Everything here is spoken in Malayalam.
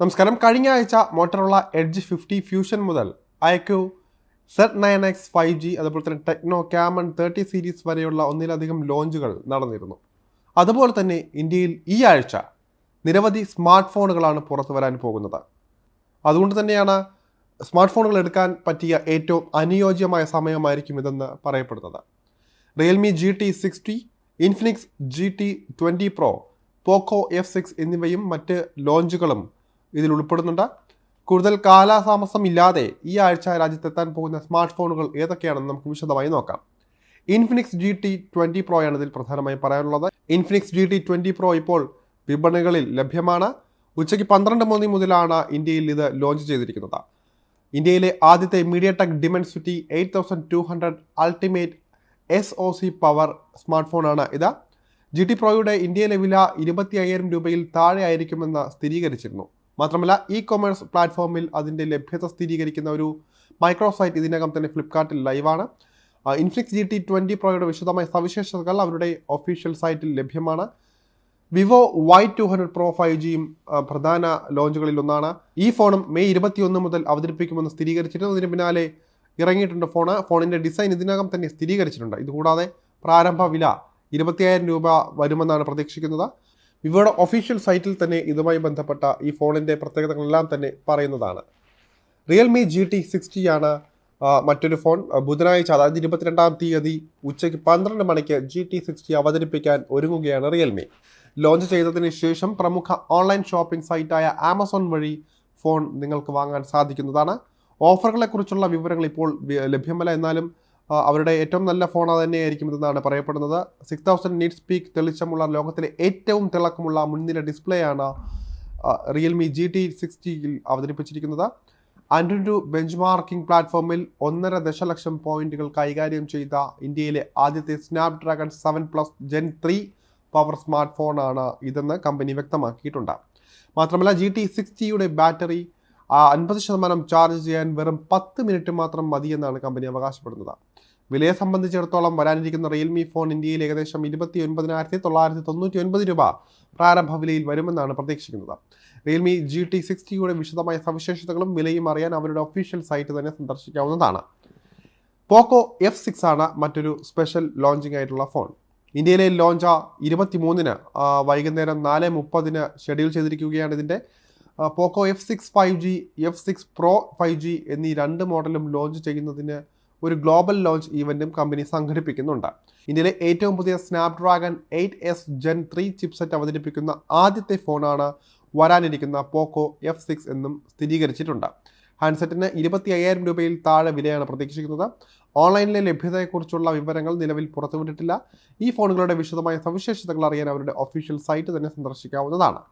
നമസ്കാരം. കഴിഞ്ഞ ആഴ്ച മോട്ടറുള്ള എഡ്ജ് ഫിഫ്റ്റി ഫ്യൂഷൻ മുതൽ iQOO Z nine X five G അതുപോലെ തന്നെ ടെക്നോ ക്യാമൺ തേർട്ടി സീരീസ് വരെയുള്ള ഒന്നിലധികം ലോഞ്ചുകൾ നടന്നിരുന്നു. അതുപോലെ തന്നെ ഇന്ത്യയിൽ ഈ ആഴ്ച നിരവധി സ്മാർട്ട് ഫോണുകളാണ് പുറത്തു വരാൻ പോകുന്നത്. അതുകൊണ്ട് തന്നെയാണ് സ്മാർട്ട് ഫോണുകൾ എടുക്കാൻ പറ്റിയ ഏറ്റവും അനുയോജ്യമായ സമയമായിരിക്കും ഇതെന്ന് പറയപ്പെടുന്നത്. Realme G T sixty Infinix G T twenty pro Poco F six എന്നിവയും മറ്റ് ലോഞ്ചുകളും ഇതിൽ ഉൾപ്പെടുന്നുണ്ട്. കൂടുതൽ കാലതാമസം ഇല്ലാതെ ഈ ആഴ്ച രാജ്യത്തെത്താൻ പോകുന്ന സ്മാർട്ട് ഫോണുകൾ ഏതൊക്കെയാണെന്ന് നമുക്ക് വിശദമായി നോക്കാം. ഇൻഫിനിക്സ് ജി ടി ട്വന്റി പ്രോയാണ് ഇതിൽ പ്രധാനമായും പറയാനുള്ളത്. Infinix G T twenty pro ഇപ്പോൾ വിപണികളിൽ ലഭ്യമാണ്. ഉച്ചയ്ക്ക് പന്ത്രണ്ട് മണി മുതലാണ് ഇന്ത്യയിൽ ഇത് ലോഞ്ച് ചെയ്തിരിക്കുന്നത്. ഇന്ത്യയിലെ ആദ്യത്തെ MediaTek Dimensity eight thousand two hundred ultimate S O C power smart ഫോണാണ് ഇത് ജി ടി പ്രോയുടെ ഇന്ത്യയിലെ വില ഇരുപത്തി അയ്യായിരം രൂപയിൽ താഴെ ആയിരിക്കുമെന്ന് സ്ഥിരീകരിച്ചിരുന്നു. മാത്രമല്ല ഇ കൊമേഴ്സ് പ്ലാറ്റ്ഫോമിൽ അതിന്റെ ലഭ്യത സ്ഥിരീകരിക്കുന്ന ഒരു മൈക്രോസൈറ്റ് ഇതിനകം തന്നെ ഫ്ലിപ്കാർട്ടിൽ ലൈവാണ് ഇൻഫ്ലിക്സ് ജി ടി ട്വന്റി പ്രോയുടെ വിശദമായ സവിശേഷതകൾ അവരുടെ ഒഫീഷ്യൽ സൈറ്റിൽ ലഭ്യമാണ്. Vivo Y two hundred pro five ജിയും പ്രധാന ലോഞ്ചുകളിൽ ഒന്നാണ്. ഈ ഫോണും മെയ് ഇരുപത്തിയൊന്ന് മുതൽ അവതരിപ്പിക്കുമെന്ന് സ്ഥിരീകരിച്ചിരുന്നു. ഇതിന് പിന്നാലെ ഇറങ്ങിയിട്ടുണ്ട് ഫോണ്. ഫോണിന്റെ ഡിസൈൻ ഇതിനകം തന്നെ സ്ഥിരീകരിച്ചിട്ടുണ്ട്. ഇതുകൂടാതെ പ്രാരംഭ വില ഇരുപത്തിയായിരം രൂപ വരുമെന്നാണ് പ്രതീക്ഷിക്കുന്നത്. വിവോയുടെ ഒഫീഷ്യൽ സൈറ്റിൽ തന്നെ ഇതുമായി ബന്ധപ്പെട്ട ഈ ഫോണിന്റെ പ്രത്യേകതകളെല്ലാം തന്നെ പറയുന്നതാണ്. റിയൽമി ജി ടി സിക്സ്റ്റിയാണ് മറ്റൊരു ഫോൺ. ബുധനാഴ്ച അതായത് ഇരുപത്തിരണ്ടാം തീയതി ഉച്ചയ്ക്ക് പന്ത്രണ്ട് മണിക്ക് ജി ടി സിക്സ്റ്റി അവതരിപ്പിക്കാൻ ഒരുങ്ങുകയാണ് റിയൽമി ലോഞ്ച് ചെയ്തതിന് ശേഷം പ്രമുഖ ഓൺലൈൻ ഷോപ്പിംഗ് സൈറ്റായ ആമസോൺ വഴി ഫോൺ നിങ്ങൾക്ക് വാങ്ങാൻ സാധിക്കുന്നതാണ്. ഓഫറുകളെക്കുറിച്ചുള്ള വിവരങ്ങൾ ഇപ്പോൾ ലഭ്യമല്ല എന്നാലും അവരുടെ ഏറ്റവും നല്ല ഫോൺ തന്നെയായിരിക്കും ഇതെന്നാണ് പറയപ്പെടുന്നത്. സിക്സ് തൗസൻഡ് നീറ്റ് സ്പീക്ക് തെളിച്ചമുള്ള ലോകത്തിലെ ഏറ്റവും തിളക്കമുള്ള മുൻനിര ഡിസ്പ്ലേ ആണ് റിയൽമി ജി ടി സിക്സ്റ്റിയിൽ അവതരിപ്പിച്ചിരിക്കുന്നത്. ആൻഡ്രു ബെഞ്ച് മാർക്കിംഗ് പ്ലാറ്റ്ഫോമിൽ ഒന്നര ദശലക്ഷം പോയിന്റുകൾ കൈകാര്യം ചെയ്ത ഇന്ത്യയിലെ ആദ്യത്തെ Snapdragon seven plus gen three power smart ഫോണാണ് ഇതെന്ന് കമ്പനി വ്യക്തമാക്കിയിട്ടുണ്ട്. മാത്രമല്ല ജി ടി സിക്സ്റ്റിയുടെ ബാറ്ററി അൻപത് ശതമാനം ചാർജ് ചെയ്യാൻ വെറും പത്ത് മിനിറ്റ് മാത്രം മതിയെന്നാണ് കമ്പനി അവകാശപ്പെടുന്നത്. വിലയെ സംബന്ധിച്ചിടത്തോളം വരാനിരിക്കുന്ന റിയൽമി ഫോൺ ഇന്ത്യയിൽ ഏകദേശം ഇരുപത്തി ഒൻപതിനായിരത്തി തൊള്ളായിരത്തി തൊണ്ണൂറ്റി ഒൻപത് രൂപ പ്രാരംഭ വിലയിൽ വരുമെന്നാണ് പ്രതീക്ഷിക്കുന്നത്. റിയൽമി ജി ടി സിക്സ്റ്റിയുടെ വിശദമായ സവിശേഷതകളും വിലയും അറിയാൻ അവരുടെ ഒഫീഷ്യൽ സൈറ്റ് തന്നെ സന്ദർശിക്കാവുന്നതാണ്. പോക്കോ എഫ് സിക്സ് ആണ് മറ്റൊരു സ്പെഷ്യൽ ലോഞ്ചിങ് ആയിട്ടുള്ള ഫോൺ ഇന്ത്യയിലെ ലോഞ്ച ഇരുപത്തി മൂന്നിന് വൈകുന്നേരം നാല് മുപ്പതിന് ഷെഡ്യൂൾ ചെയ്തിരിക്കുകയാണ് ഇതിന്റെ ആ, Poco F six five G F six pro five G എന്നീ രണ്ട് മോഡലും ലോഞ്ച് ചെയ്യുന്നതിന് ഒരു ഗ്ലോബൽ ലോഞ്ച് ഈവന്റും കമ്പനി സംഘടിപ്പിക്കുന്നുണ്ട്. ഇന്ത്യയിലെ ഏറ്റവും പുതിയ Snapdragon eight S gen three chipset അവതരിപ്പിക്കുന്ന ആദ്യത്തെ ഫോണാണ് വരാനിരിക്കുന്ന പോക്കോ എഫ് സിക്സ് എന്നും സ്ഥിരീകരിച്ചിട്ടുണ്ട്. ഹാൻഡ്സെറ്റിന് ഇരുപത്തി അയ്യായിരം രൂപയിൽ താഴെ വിലയാണ് പ്രതീക്ഷിക്കുന്നത്. ഓൺലൈനിലെ ലഭ്യതയെക്കുറിച്ചുള്ള വിവരങ്ങൾ നിലവിൽ പുറത്തുവിട്ടിട്ടില്ല. ഈ ഫോണുകളുടെ വിശദമായ സവിശേഷതകൾ അറിയാൻ അവരുടെ ഒഫീഷ്യൽ സൈറ്റ് തന്നെ സന്ദർശിക്കാവുന്നതാണ്.